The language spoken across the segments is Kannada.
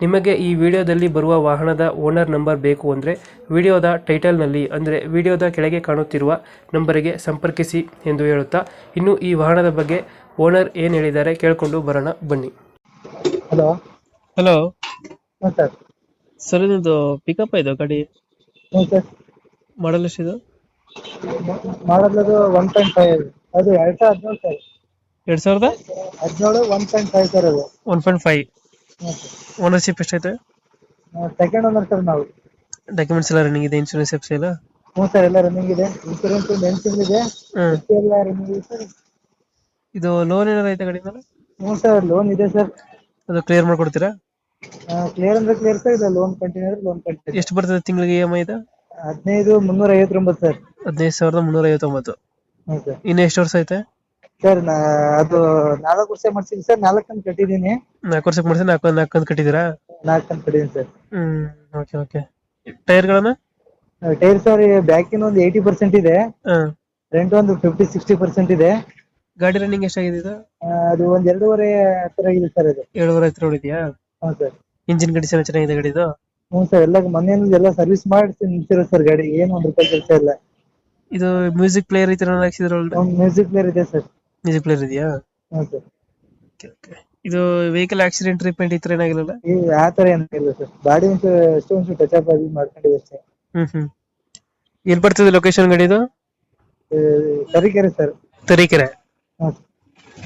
ನಿಮಗೆ ಈ ವಿಡಿಯೋದಲ್ಲಿ ಬರುವ ವಾಹನದ ಓನರ್ ನಂಬರ್ ಬೇಕು ಅಂದರೆ ವಿಡಿಯೋದ ಟೈಟಲ್ನಲ್ಲಿ ಅಂದರೆ ವಿಡಿಯೋದ ಕೆಳಗೆ ಕಾಣುತ್ತಿರುವ ನಂಬರಿಗೆ ಸಂಪರ್ಕಿಸಿ ಎಂದು ಹೇಳುತ್ತಾ ಇನ್ನು ಈ ವಾಹನದ ಬಗ್ಗೆ ಓನರ್ ಏನು ಹೇಳಿದ್ದಾರೆ ಕೇಳಿಕೊಂಡು ಬರೋಣ ಬನ್ನಿ. ಹಲೋ. ಹಲೋ. ಸರ್. ಸರ್ ಇದೊಂದು ಪಿಕಪ್ ಇದು ಗಾಡಿ? ಹ್ಞೂ ಸರ್. ಮಾಡಲ್ ಎಷ್ಟಿದು? ಮಾಡೋದು ಒನ್ ಪಾಯಿಂಟ್ ಫೈವ್ ಅದು ಎರಡು ಸಾವಿರದ ಹದಿನೇಳು ಸರ್. ಎರಡು ಸಾವಿರದ? ಹದಿನೇಳು ಒನ್ ಪಾಯಿಂಟ್ ಫೈವ್ ಸರ್ ಅದು. ಒನ್ ಪಾಯಿಂಟ್ ಫೈವ್ ಓನರ್ಶಿಪ್ ಎಷ್ಟೈತೆ ಸೆಕೆಂಡ್ ಓನರ್ ಸರ್ ನಾವು. ಡಾಕ್ಯುಮೆಂಟ್ಸ್ ಎಲ್ಲ ರನ್ನಿಂಗ್ ಇದೆ ಇನ್ಶೂರೆನ್ಸ್ ಎಫ್ಸ್ ಇಲ್ಲ ಹ್ಞೂ ಸರ್ ಎಲ್ಲ ರನ್ನಿಂಗ್ ಇದೆ. ಇನ್ಶೂರೆನ್ಸ್ ಮೆನ್ಸಿಂಗ್ ಇದೆ. ಹ್ಮ್. ಎಫ್ ಎಲ್ಲ ರನ್ನಿಂಗ್ ಇದೆ ಸರ್ ಇದು ಲೋನ್ ಏನಾರ ಐತೆ ಗಾಡಿ ಮೇಲೆ? ಹ್ಞೂ ಸರ್ ಲೋನ್ ಇದೆ ಸರ್ ಅದು ಕ್ಲಿಯರ್ ಮಾಡ್ಕೊಡ್ತೀರಾ? ಕ್ಲಿಯರ್ ಅಂದ್ರೆ ಕ್ಲಿಯರ್ ಸರ್ ಇದು ಲೋನ್ ಕಂಟಿನ್ಯೂ ಅಂದ್ರೆ ಲೋನ್ ಕಂಟಿನ್ಯೂ ಎಷ್ಟು ಬರ್ತದೆ ತಿಂಗಳಿಗೆ ಇ ಎಂ ಐ ಇದು? ಹದಿನೈದು ಮುನ್ನೂರ ಐವತ್ತೊಂಬತ್ತು ಸರ್ ಹದಿನೈದು ಸಾವಿರದ ಮುನ್ನೂರ ಐವತ್ತೊಂಬತ್ತು. ಹ್ಞೂ ಸರ್ ಇನ್ನು ಎಷ್ಟು ವರ್ಷ ಐತೆ? ಸರ್ ನಾ ಅದು ನಾಲ್ಕು ವರ್ಷ ಮಾಡ್ಸಿದ್ದೀನಿ ಸರ್ ನಾಲ್ಕು ಕಂತು ಕಟ್ಟಿದ್ದೀನಿ ನಾಲ್ಕು ವರ್ಷಕ್ಕೆ ಮಾಡಿಸಿ ನಾಲ್ಕು ನಾಲ್ಕು ಕಂತು ಕಟ್ಟಿದ್ದೀರಾ ನಾಲ್ಕು ಕಂತು ಕಟ್ಟಿದ್ದೀನಿ ಸರ್ ಹ್ಮ್ ಓಕೆ ಓಕೆ ಟೈರ್ಗಳನ್ನ ಟೈರ್ ಸರ್ ಬ್ಯಾಕಿನ ಒಂದು ಏಯ್ಟಿ ಪರ್ಸೆಂಟ್ ಇದೆ. ಹಾಂ. ಫ್ರಂಟ್ ಒಂದು ಫಿಫ್ಟಿ ಸಿಕ್ಸ್ಟಿ ಪರ್ಸೆಂಟ್ ಇದೆ. ಗಾಡಿ ರನ್ನಿಂಗ್ ಎಷ್ಟಾಗಿದೆ ಇದು? ಆ, ಅದು ಒಂದ್ ಎರಡೂವರೆ ಹತ್ರ ಆಗಿದೆ ಸರ್ ಅದು. ಏಳುವರೆ ಹತ್ರ ಹೊಡಿದ್ಯಾ ಹ್ಞೂ ಸರ್ ಇಂಜಿನ್ ಕಂಡೀಷನ್ ಚೆನ್ನಾಗಿದೆ ಗಾಡಿದು ಹ್ಞೂ ಸರ್ ಎಲ್ಲ ಮೊನ್ನೆ ಎಲ್ಲ ಸರ್ವಿಸ್ ಮಾಡಿ ನಿಲ್ಸಿರೋ ಸರ್ ಗಾಡಿ. ಏನು ಒಂದು ರೂಪಾಯಿ ಕೆಲಸ ಇಲ್ಲ. ಇದು ಮ್ಯೂಸಿಕ್ ಪ್ಲೇಯರ್ ಈ ಥರ ಮ್ಯೂಸಿಕ್ ಪ್ಲೇಯರ್ ಇದೆ ಸರ್ ಮ್ಯೂಸಿಕ್ ಪ್ಲೇಯರ್ ಇದೆಯಾ? ಸರ್ ಓಕೆ ಇದು ವೆಹಿಕಲ್ ಆಕ್ಸಿಡೆಂಟ್ ರಿಪೇಂಟ್ ಈ ತರ ಏನಾಗಿಲ್ಲ ಈ ಆ ಥರ ಏನಿಲ್ಲ ಸರ್ ಬಾಡಿ ಒಂದು ಟಚ್ ಅಪ್ ಆಗಿ ಮಾಡ್ಕೊಂಡಿದೆ ಸರ್ ಹ್ಮ್ ಹ್ಮ್. ಎಲ್ಲಿ ಬರ್ತದೆ ಲೊಕೇಶನ್ ಗಾಡಿದು ಇದು? ತರೀಕೆರೆ ಸರ್ ತರೀಕೆರೆ. ಹಾಂ.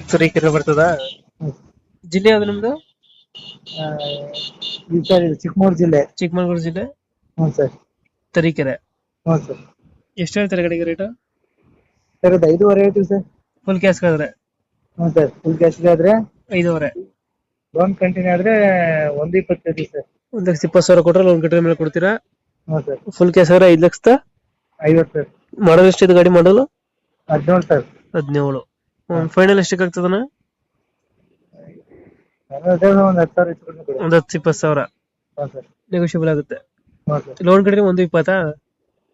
ತರೀಕೆರೆ ಬರ್ತದಾ? ಜಿಲ್ಲೆ ಯಾವ್ದು ನಿಮ್ದು? ಸರ್ ಇದು ಚಿಕ್ಕಮಗಳೂರು ಜಿಲ್ಲೆ. ಚಿಕ್ಕಮಗಳೂರು ಜಿಲ್ಲೆ? ಹ್ಞೂ ಸರ್ ತರೀಕೆರೆ. ಹ್ಞೂ ಸರ್ ಎಷ್ಟು ಹೇಳ್ತಾರೆ ಗಾಡಿಗೆ ರೇಟು ಸರ್ ಅದು ಐದೂವರೆ ಹೇಳ್ತೀವಿ ಸರ್ ಫುಲ್ ಕ್ಯಾಶ್ ಆದ್ರೆ. ಹ್ಞೂ ಸರ್ ಫುಲ್ ಕ್ಯಾಶ್ ಆದ್ರೆ? ಐದೂವರೆ. ಲೋನ್ ಕಂಟಿನ್ಯೂ ಆದ್ರೆ ಒಂದು ಇಪ್ಪತ್ತೈದು ಸರ್. ಒಂದ್ ಲಕ್ಷ ಇಪ್ಪತ್ತು ಸಾವಿರ ಕೊಟ್ರೆ ಲೋನ್ ಕಟ್ಟಿದ ಮೇಲೆ ಕೊಡ್ತೀರಾ? ಹ್ಞೂ ಸರ್. ಫುಲ್ ಕ್ಯಾಶ್ ಆದ್ರೆ ಐದ್ ಲಕ್ಷದ? ಐವತ್ತು ಸರ್. ಮಾಡಲ್ ಎಷ್ಟಿದೆ ಗಾಡಿ ಮಾಡಲು? ಹದಿನೇಳು ಸರ್. ಹದಿನೇಳು. ಫೈನಲ್ ಎಷ್ಟಕ್ಕೆ ಆಗ್ತದನ ಅದೇ ಒಂದು ಹತ್ತು ಸಾವಿರ ಹೆಚ್ಚು ಕೊಡಿ. ಒಂದ್ ಹತ್ತು ಇಪ್ಪತ್ತು ಸಾವಿರ. ಹ್ಞೂ ಸರ್. ನೆಗೋಷಿಯಬಲ್ ಆಗುತ್ತೆ. ಹ್ಞೂ ಸರ್. ಲೋನ್ ಕಟ್ಟಿದ್ರೆ ಒಂದು ಇಪ್ಪತ್ತಾ?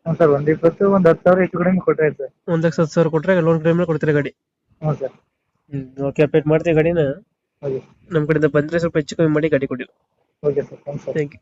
ಹ್ಞೂ ಸರ್ ಒಂದು ಇಪ್ಪತ್ತು ಒಂದು ಹತ್ತು ಸಾವಿರ ಹೆಚ್ಚು ಕಡಿಮೆ ಕೊಟ್ಟರೆ ಆಯ್ತು ಸರ್. ಒಂದ್ ಲಕ್ಷ ಹತ್ತು ಸಾವಿರ ಕೊಟ್ರೆ ಲೋನ್ ಕಡಿಮೆ ಕೊಡ್ತೀರಾ ಗಾಡಿ? ಹ್ಞೂ ಸರ್. ಹ್ಮ್ ಓಕೆ ಅಪ್ಡೇಟ್ ಮಾಡ್ತೀವಿ ಗಾಡಿನ. ಓಕೆ. ನಮ್ ಕಡೆಯಿಂದ ಬಂದ್ರೆ ಸ್ವಲ್ಪ ಹೆಚ್ಚು ಕಮ್ಮಿ ಮಾಡಿ ಗಾಡಿ ಕೊಡಿ. Okay sir thanks sir. Thank you